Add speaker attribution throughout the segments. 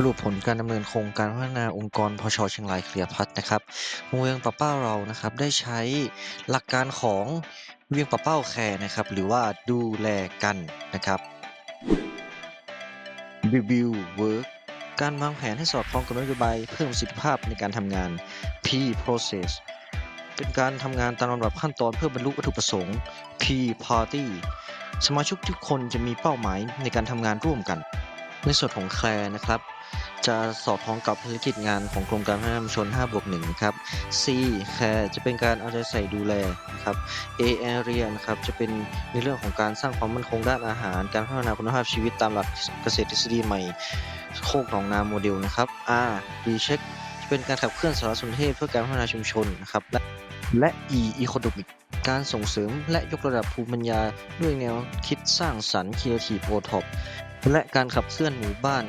Speaker 1: สรุปผลการดำเนินโครงการพัฒนาองค์กรพชเชียงรายเคลียร์พัฒนะครับโรงเรียนปะเป้าเรานะครับได้ใช้หลักการของเวียงปะเป้าแคร์นะครับหรือว่าดูแลกันนะครับ Review Work การวางแผนให้สอดคล้องกับนโยบายเพิ่มประสิทธิภาพในการทำงาน P Process เป็นการทำงานตามลำดับขั้นตอนเพื่อบรรลุวัตถุประสงค์ P Party สมาชิกทุกคนจะมีเป้าหมายในการทำงานร่วมกัน ในส่วนของแคลร์นะครับ จะสอดคล้องกับภารกิจงานของกรมการพัฒนาชุมชน5บวก1นะครับ C แคร์จะเป็นการเอาใจใส่ดูแลนะครับ A area นะครับจะเป็นในเรื่องของการสร้างความมั่นคงด้านอาหาร การพัฒนาคุณภาพชีวิตตามหลักเกษตรทฤษฎีใหม่ โคกหนองนาโมเดลนะครับ R recheck จะเป็นการขับเคลื่อนสารสนเทศเพื่อการพัฒนาชุมชนนะครับและและ E economic การส่งเสริมและยกระดับภูมิปัญญาด้วยแนวคิดสร้างสรรค์ creative o t o p และการขับเคลื่อนหมู่บ้าน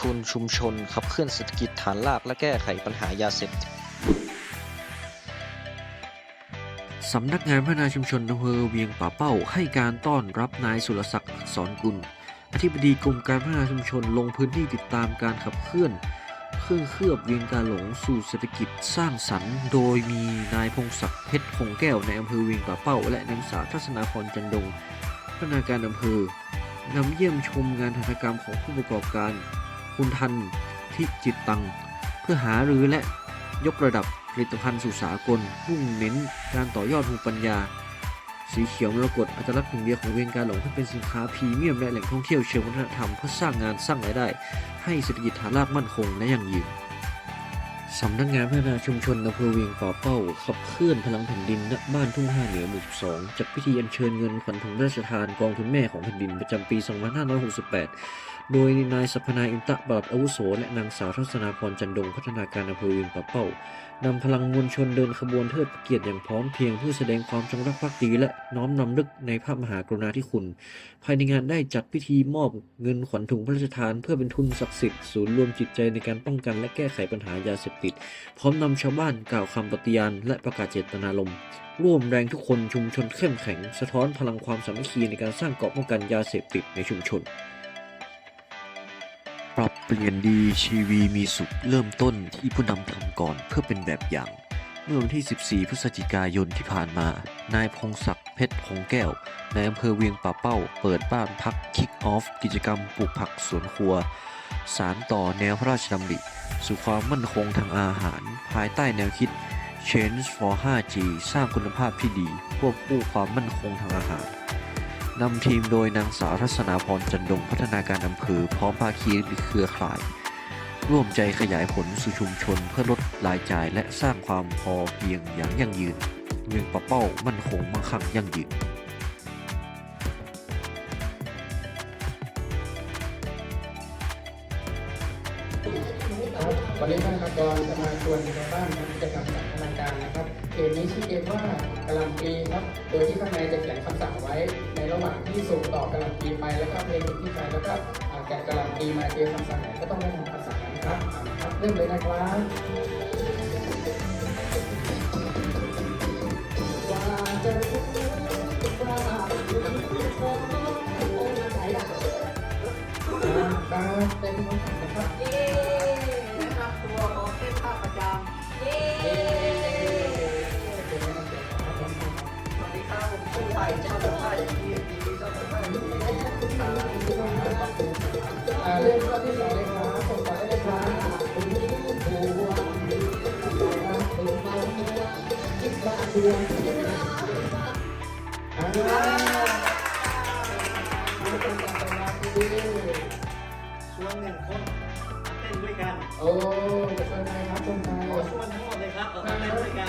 Speaker 1: ทุนชุมชน ขับเคลื่อนเศรษฐกิจฐานรากและแก้ไขปัญหายาเสพติด
Speaker 2: สำนักงานพัฒนาชุมชนอำเภอเวียงป่าเป้า ให้การต้อนรับนายสุรศักดิ์อักษรกุล อธิบดีกรมการพัฒนาชุมชนลงพื้นที่ติดตามการขับเคลื่อน เครื่องเคลือบเวียงกาหลงสู่เศรษฐกิจสร้างสรรค์ โดยมีนายพงศักดิ์เพชรคงแก้วในอำเภอเวียงป่าเป้า และนางสาวทัศนาพรจันดงพัฒนาการอำเภอนำเยี่ยมชมงานหัตถกรรมของผู้ประกอบการ คุณทันทิจิตตัง เพื่อหารือและยกระดับผลิตภัณฑ์สู่สากลมุ่งเน้นการต่อยอดภูมิปัญญา สีเขียวมรกตอัตลักษณ์หนึ่งเดียวของเวียงการหลงที่เป็นสินค้าพรีเมียมและแหล่งท่องเที่ยวเชิงวัฒนธรรมเพื่อสร้างงานสร้างรายได้ ให้เศรษฐกิจฐานรากมั่นคงและยั่งยืน สำนักงานพัฒนาชุมชนอำเภอเวียงป่าเป้า ขับเคลื่อนพลังแผ่นดินณบ้านทุ่งห้าเหนือหมู่สองจัดพิธีอัญเชิญเงินขวัญถุงราชทานกองทุนแม่ของแผ่นดินประจำปี 2568 โดยนายสัพนายอินตะบาบอาวุโส และนางสาวทัศนาพรจันดงพัฒนาการอำเภอเวียงป่าเป้า นำพลังมวลชนเดินขบวนเทิดพระเกียรติอย่างพร้อมเพียงเพื่อแสดงความจงรักภักดีและน้อมนำลึกในพระมหากรุณาธิคุณ ภายในงานได้จัดพิธีมอบเงินขวัญถุงพระราชทาน เพื่อเป็นทุนศักดิ์สิทธิ์ศูนย์รวมจิตใจในการป้องกันและแก้ไขปัญหายาเสพติด พร้อมนำชาวบ้านกล่าวคำปฏิญาณและประกาศเจตนารมณ์ร่วมแรงทุกคนชุมชนเข้มแข็ง สะท้อนพลังความสามัคคีในการสร้างเกราะป้องกันยาเสพติดในชุมชน รับเปลี่ยนดีชีวีมีสุขเริ่มต้นที่ผู้นำทำก่อนเพื่อเป็นแบบอย่าง เมื่อวันที่ 14 พฤศจิกายนที่ผ่านมา นายพงศักดิ์เพชรพงแก้ว ในอำเภอเวียงป่าเป้า เปิดบ้านพักคิกออฟกิจกรรมปลูกผักสวนครัว สารต่อแนวพระราชดำริ สู่ความมั่นคงทางอาหาร ภายใต้แนวคิด Change for 5G สร้างคุณภาพที่ดีควบคู่ความมั่นคงทางอาหาร นำทีมโดยนางสาวรัศนาพรจันดงพัฒนาการอำเภอพร้อมภาคีเครือข่าย ร่วมใจขยายผลสู่ชุมชนเพื่อลดรายจ่ายและสร้างความพอเพียงอย่างยั่งยืน เมืองปะเป้ามั่นคงมั่งคั่งยั่งยืน
Speaker 3: วันนี้ท่านกรจะมาชวนชาวบ้านทำกิจกรรมสันทนาการนะครับ เกมนี้ชื่อเกมว่ากะล่ำปีครับ โดยที่ข้างในจะเขียนคำสั่งไว้ ในระหว่างที่ส่งต่อกะล่ำปีไปแล้วก็เพลงที่ไปแล้วก็แกะกะล่ำปีมาเจอคำสั่งไหนก็ต้องได้ทำคำสั่งนั้นครับครับเริ่มเลยนะครับว่าจะว่าเป็นคำสั่งนะครับ
Speaker 4: เจ้าของไผ่ที่ที่เจ้าของไผ่
Speaker 3: อ่าเรื่องข้อที่สองเลยครับส่งต่อได้เลยครับคุณผู้บัวคิดว่าดวงอ่าเป็นการตลาดดี
Speaker 5: ชวนหนึ่งคนเต้นด้วยกัน
Speaker 3: โอ้จะเป็นไงครับคนไทย
Speaker 5: ขอชวนทั้งหมดเลยครับเอา
Speaker 3: อ่า
Speaker 5: มาเต้นด้วยกัน